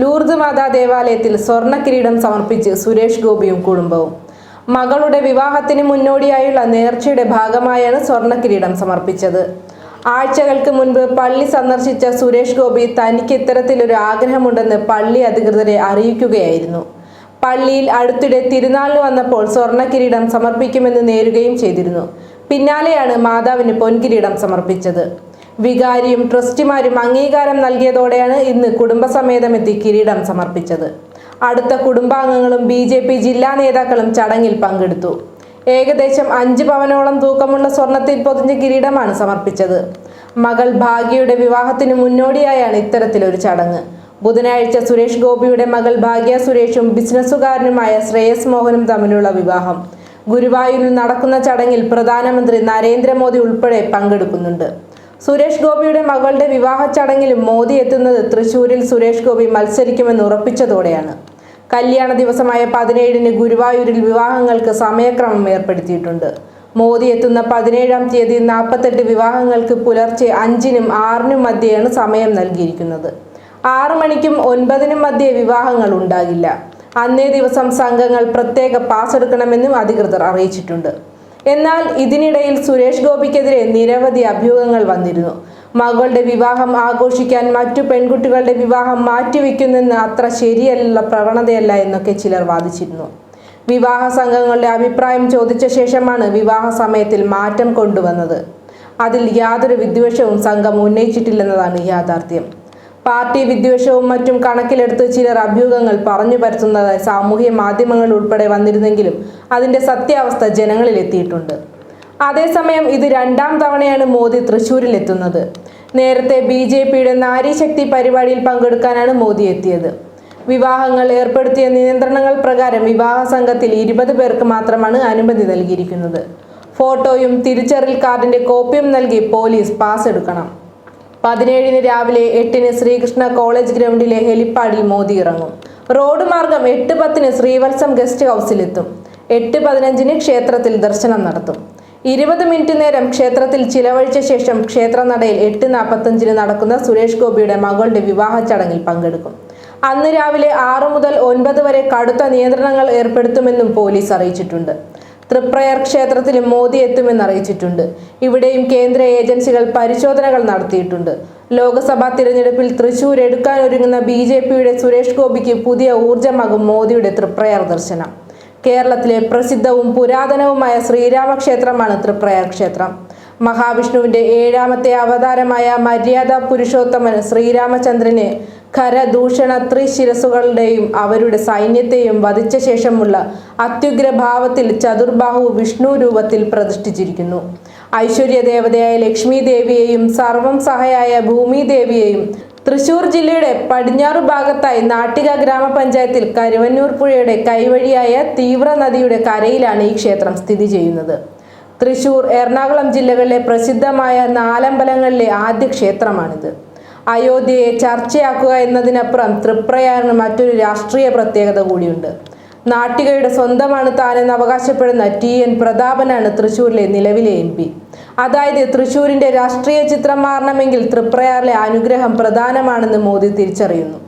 Lourdes മാതാ ദേവാലയത്തിൽ സ്വർണ കിരീടം സമർപ്പിച്ച് സുരേഷ് ഗോപിയും കുടുംബവും. മകളുടെ വിവാഹത്തിന് മുന്നോടിയായുള്ള നേർച്ചയുടെ ഭാഗമായാണ് സ്വർണ കിരീടം സമർപ്പിച്ചത്. ആഴ്ചകൾക്ക് മുൻപ് പള്ളി സന്ദർശിച്ച സുരേഷ് ഗോപി തനിക്ക് ഇത്തരത്തിലൊരു ആഗ്രഹമുണ്ടെന്ന് പള്ളി അധികൃതരെ അറിയിക്കുകയായിരുന്നു. പള്ളിയിൽ അടുത്തിടെ തിരുനാളിന് വന്നപ്പോൾ സ്വർണ കിരീടം സമർപ്പിക്കുമെന്ന് നേരുകയും ചെയ്തിരുന്നു. പിന്നാലെയാണ് മാതാവിന് പൊൻകിരീടം സമർപ്പിച്ചത്. വികാരിയും ട്രസ്റ്റിമാരും അംഗീകാരം നൽകിയതോടെയാണ് ഇന്ന് കുടുംബസമേതമെത്തി കിരീടം സമർപ്പിച്ചത്. അടുത്ത കുടുംബാംഗങ്ങളും ബി ജെ പി ജില്ലാ നേതാക്കളും ചടങ്ങിൽ പങ്കെടുത്തു. ഏകദേശം അഞ്ച് പവനോളം തൂക്കമുള്ള സ്വർണത്തിൽ പൊതിഞ്ഞ കിരീടമാണ് സമർപ്പിച്ചത്. മകൾ ഭാഗ്യയുടെ വിവാഹത്തിന് മുന്നോടിയായാണ് ഇത്തരത്തിലൊരു ചടങ്ങ്. ബുധനാഴ്ച സുരേഷ് ഗോപിയുടെ മകൾ ഭാഗ്യ സുരേഷും ബിസിനസ്സുകാരനുമായ ശ്രേയസ് മോഹനും തമ്മിലുള്ള വിവാഹം. ഗുരുവായൂരിൽ നടക്കുന്ന ചടങ്ങിൽ പ്രധാനമന്ത്രി നരേന്ദ്രമോദി ഉൾപ്പെടെ പങ്കെടുക്കുന്നുണ്ട്. സുരേഷ് ഗോപിയുടെ മകളുടെ വിവാഹ ചടങ്ങിലും മോദി എത്തുന്നത് തൃശൂരിൽ സുരേഷ് ഗോപി മത്സരിക്കുമെന്ന് ഉറപ്പിച്ചതോടെയാണ്. കല്യാണ ദിവസമായ പതിനേഴിന് ഗുരുവായൂരിൽ വിവാഹങ്ങൾക്ക് സമയക്രമം ഏർപ്പെടുത്തിയിട്ടുണ്ട്. മോദി എത്തുന്ന പതിനേഴാം തീയതി നാൽപ്പത്തെട്ട് വിവാഹങ്ങൾക്ക് പുലർച്ചെ അഞ്ചിനും ആറിനും മധ്യയാണ് സമയം നൽകിയിരിക്കുന്നത്. ആറു മണിക്കും ഒൻപതിനും മധ്യേ വിവാഹങ്ങൾ ഉണ്ടാകില്ല. അന്നേ ദിവസം സംഘങ്ങൾ പ്രത്യേക പാസ് എടുക്കണമെന്നും അധികൃതർ അറിയിച്ചിട്ടുണ്ട്. എന്നാൽ ഇതിനിടയിൽ സുരേഷ് ഗോപിക്കെതിരെ നിരവധി അഭ്യൂഹങ്ങൾ വന്നിരുന്നു. മകളുടെ വിവാഹം ആഘോഷിക്കാൻ മറ്റു പെൺകുട്ടികളുടെ വിവാഹം മാറ്റിവെക്കുന്നെന്ന് അത്ര ശരിയല്ല പ്രവണതയല്ല എന്നൊക്കെ ചിലർ വാദിച്ചിരുന്നു. വിവാഹ സംഘങ്ങളുടെ അഭിപ്രായം ചോദിച്ച ശേഷമാണ് വിവാഹ സമയത്തിൽ മാറ്റം കൊണ്ടുവന്നത്. അതിൽ യാതൊരു വിദ്വേഷവും സംഘം ഉന്നയിച്ചിട്ടില്ലെന്നതാണ് യാഥാർത്ഥ്യം. പാർട്ടി വിദ്വേഷവും മറ്റും കണക്കിലെടുത്ത് ചിലർ അഭ്യൂഹങ്ങൾ പറഞ്ഞു പരത്തുന്നതായി സാമൂഹ്യ മാധ്യമങ്ങൾ ഉൾപ്പെടെ വന്നിരുന്നെങ്കിലും അതിന്റെ സത്യാവസ്ഥ ജനങ്ങളിൽ എത്തിയിട്ടുണ്ട്. അതേസമയം ഇത് രണ്ടാം തവണയാണ് മോദി തൃശൂരിൽ എത്തുന്നത് നേരത്തെ ബി ജെ പിയുടെ നാരീശക്തി പരിപാടിയിൽ പങ്കെടുക്കാനാണ് മോദി എത്തിയത്. വിവാഹങ്ങൾ ഏർപ്പെടുത്തിയ നിയന്ത്രണങ്ങൾ പ്രകാരം വിവാഹ സംഘത്തിൽ ഇരുപത് പേർക്ക് മാത്രമാണ് അനുമതി നൽകിയിരിക്കുന്നത്. ഫോട്ടോയും തിരിച്ചറിയൽ കാർഡിന്റെ കോപ്പിയും നൽകി പോലീസ് പാസ് എടുക്കണം പതിനേഴിന് രാവിലെ എട്ടിന് ശ്രീകൃഷ്ണ കോളേജ് ഗ്രൗണ്ടിലെ ഹെലിപ്പാഡിൽ മോദി ഇറങ്ങും. റോഡ് മാർഗം എട്ട് പത്തിന് ശ്രീവത്സം ഗസ്റ്റ് ഹൗസിലെത്തും. എട്ട് പതിനഞ്ചിന് ക്ഷേത്രത്തിൽ ദർശനം നടത്തും. ഇരുപത് മിനിറ്റ് നേരം ക്ഷേത്രത്തിൽ ചിലവഴിച്ച ശേഷം ക്ഷേത്രനടയിൽ എട്ട് നാൽപ്പത്തഞ്ചിന് നടക്കുന്ന സുരേഷ് ഗോപിയുടെ മകളുടെ വിവാഹ ചടങ്ങിൽ പങ്കെടുക്കും. അന്ന് രാവിലെ ആറ് മുതൽ ഒൻപത് വരെ കടുത്ത നിയന്ത്രണങ്ങൾ ഏർപ്പെടുത്തുമെന്നും പോലീസ് അറിയിച്ചിട്ടുണ്ട്. തൃപ്രയർ ക്ഷേത്രത്തിലും മോദി എത്തുമെന്ന് അറിയിച്ചിട്ടുണ്ട്. ഇവിടെയും കേന്ദ്ര ഏജൻസികൾ പരിശോധനകൾ നടത്തിയിട്ടുണ്ട്. ലോക്സഭാ തിരഞ്ഞെടുപ്പിൽ തൃശൂർ എടുക്കാൻ ഒരുങ്ങുന്ന ബി ജെ പിയുടെ സുരേഷ് ഗോപിക്ക് പുതിയ ഊർജമാകും മോദിയുടെ തൃപ്രയർ ദർശനം. കേരളത്തിലെ പ്രസിദ്ധവും പുരാതനവുമായ ശ്രീരാമക്ഷേത്രമാണ് തൃപ്രയർ ക്ഷേത്രം. മഹാവിഷ്ണുവിന്റെ ഏഴാമത്തെ അവതാരമായ മര്യാദ പുരുഷോത്തമൻ ശ്രീരാമചന്ദ്രനെ ഖരദൂഷണ ത്രിശിരസുകളുടെയും അവരുടെ സൈന്യത്തെയും വധിച്ച ശേഷമുള്ള അത്യുഗ്രഭാവത്തിൽ ചതുർബാഹു വിഷ്ണു രൂപത്തിൽ പ്രതിഷ്ഠിച്ചിരിക്കുന്നു. ഐശ്വര്യ ദേവതയായ ലക്ഷ്മി ദേവിയെയും സർവം സഹയായ ഭൂമി ദേവിയെയും തൃശൂർ ജില്ലയുടെ പടിഞ്ഞാറു ഭാഗത്തായി നാട്ടിക ഗ്രാമപഞ്ചായത്തിൽ കരുവന്നൂർ പുഴയുടെ കൈവഴിയായ തീവ്ര നദിയുടെ കരയിലാണ് ഈ ക്ഷേത്രം സ്ഥിതി ചെയ്യുന്നത്. തൃശൂർ എറണാകുളം ജില്ലകളിലെ പ്രസിദ്ധമായ നാലമ്പലങ്ങളിലെ ആദ്യ ക്ഷേത്രമാണിത്. അയോധ്യയെ ചർച്ചയാക്കുക എന്നതിനപ്പുറം തൃപ്രയാറിന് മറ്റൊരു രാഷ്ട്രീയ പ്രത്യേകത കൂടിയുണ്ട്. നാട്ടികയുടെ സ്വന്തമാണ് താനെന്ന് അവകാശപ്പെടുന്ന ടി. എൻ. പ്രതാപനാണ് തൃശൂരിലെ നിലവിലെ എം. പി. അതായത് തൃശൂരിന്റെ രാഷ്ട്രീയ ചിത്രം മാറണമെങ്കിൽ തൃപ്രയാറിലെ അനുഗ്രഹം പ്രധാനമാണെന്ന് മോദി തിരിച്ചറിയുന്നു.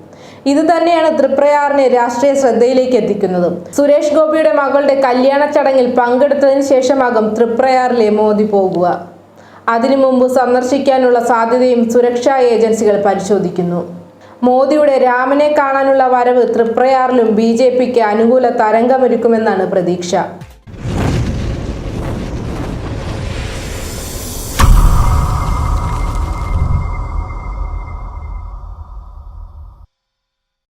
ഇത് തന്നെയാണ് തൃപ്രയാറിനെ രാഷ്ട്രീയ ശ്രദ്ധയിലേക്ക് എത്തിക്കുന്നതും. സുരേഷ് ഗോപിയുടെ മകളുടെ കല്യാണ ചടങ്ങിൽ പങ്കെടുത്തതിന് ശേഷമാകും തൃപ്രയാറിലെ മോദി പോകുക. അതിനു മുമ്പ് സന്ദർശിക്കാനുള്ള സാധ്യതയും സുരക്ഷാ ഏജൻസികൾ പരിശോധിക്കുന്നു. മോദിയുടെ രാമനെ കാണാനുള്ള വരവ് തൃപ്രയാറിലും ബി ജെ പിക്ക് അനുകൂല തരംഗമൊരുക്കുമെന്നാണ് പ്രതീക്ഷ.